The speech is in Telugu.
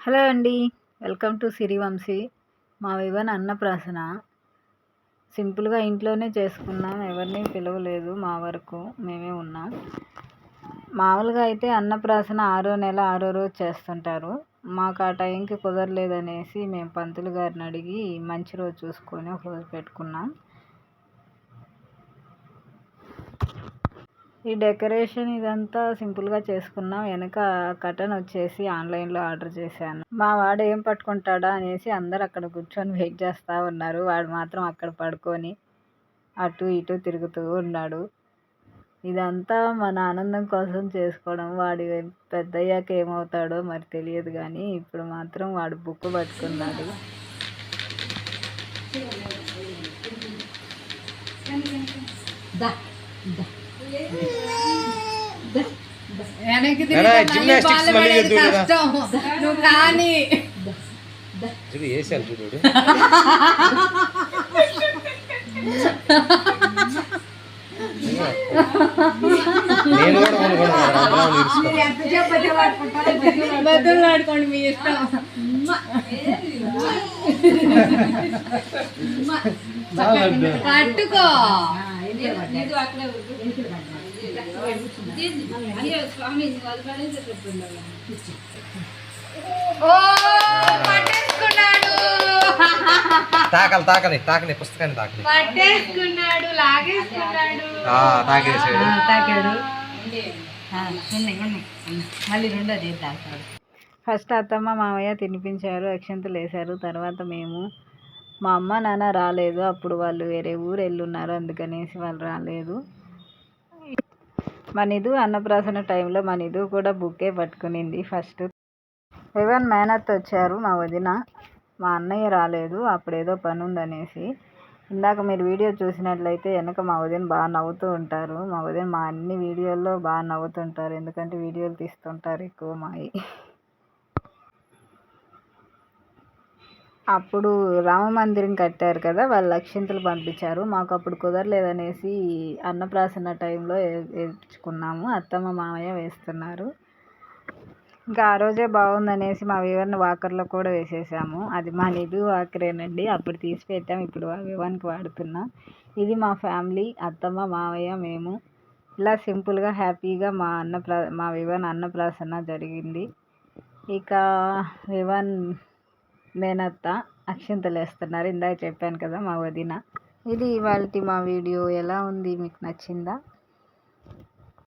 హలో అండి. Welcome to Sirivamshi. మా వివన్ అన్నప్రాసన. సింపుల్గా ఇంట్లోనే చేసుకున్నాం. ఎవరిని పిలవలేదు మా వరకు. మేమే ఉన్నాం. మామూలుగా అయితే అన్నప్రాసన ఆరో నెల ఆరో రోజు చేస్తుంటారు. మాకు ఆ టైంకి కుదరలేదనేసి మేము పంతులు గారిని అడిగి మంచి రోజు చూసుకొని ఒక రోజు పెట్టుకున్నాం. ఈ డెకరేషన్ ఇదంతా సింపుల్గా చేసుకున్నాం. వెనక కటన్ వచ్చేసి ఆన్లైన్లో ఆర్డర్ చేశాను. మా వాడు ఏం పట్టుకుంటాడా అనేసి అందరు అక్కడ కూర్చొని వెయిట్ చేస్తూ ఉన్నారు. వాడు మాత్రం అక్కడ పడుకొని అటు ఇటు తిరుగుతూ ఉన్నాడు. ఇదంతా మన ఆనందం కోసం చేసుకోవడం. వాడి పెద్దయ్యాక ఏమవుతాడో మరి తెలియదు కానీ ఇప్పుడు మాత్రం వాడు బుక్ పట్టుకున్నాడు. దా దా. వెనక్కి gymnastics మళ్ళీ చేద్దురు కదా. కష్టం. నువ్వు కానీ. చూడు వేసాను చూడు నేను కూడా తీసుకో బతులు ఆడుకోండి మీ ఇష్టం. పట్టుకో. తాకలి తాకని తాకని పుస్తకాన్ని తాకని. పట్టేసుకున్నాడు లాగేసుకున్నాడు. ఆ, తాకేసాడు. తాకాడు. మళ్ళీ రెండో చేద్దాం ఫస్ట్ అత్తమ్మ మామయ్య తినిపించారు అక్షంతలు వేశారు. తర్వాత మేము మా అమ్మ నాన్న రాలేదు. అప్పుడు వాళ్ళు వేరే ఊరు వెళ్ళున్నారు. అందుకనేసి వాళ్ళు రాలేదు. మా నిధు అన్నప్రాసన టైంలో మా నిధు కూడా బుక్కే పట్టుకునింది. ఫస్ట్ ఎవన్ మేనత్ వచ్చారు మా వదిన. మా అన్నయ్య రాలేదు. అప్పుడు ఏదో పని ఉందనేసి ఇందాక మీరు వీడియో చూసినట్లయితే వెనక మా వదిన బాగా నవ్వుతూ ఉంటారు. మా వదిన మా అన్ని వీడియోల్లో బాగా నవ్వుతుంటారు. ఎందుకంటే వీడియోలు తీస్తుంటారు ఎక్కువ మాయి. అప్పుడు రామ మందిరం కట్టారు కదా వాళ్ళు అక్షింతలు పంపించారు. మాకు అప్పుడు కుదరలేదనేసి అన్నప్రాసన టైంలో వేయించుకున్నాము అత్తమ్మ మామయ్య వేస్తున్నారు. ఇంకా ఆ రోజే బాగుందనేసి మా వివరణ వాకర్లో కూడా వేసేసాము. అది మా నిధు వాకరేనండి. అప్పుడు తీసి పెట్టాము ఇప్పుడు వివానికి వాడుతున్నాం. ఇది మా ఫ్యామిలీ అత్తమ్మ మావయ్య మేము. ఇలా సింపుల్గా హ్యాపీగా మా అన్నప్రా మా వివన్ అన్నప్రాసన జరిగింది. ఇక వివన్ మేనత్త అక్షింతలు వేస్తున్నారు ఇందాక చెప్పాను కదా మా వదిన. ఇది ఇవాళ మా వీడియో ఎలా ఉంది? మీకు నచ్చిందా?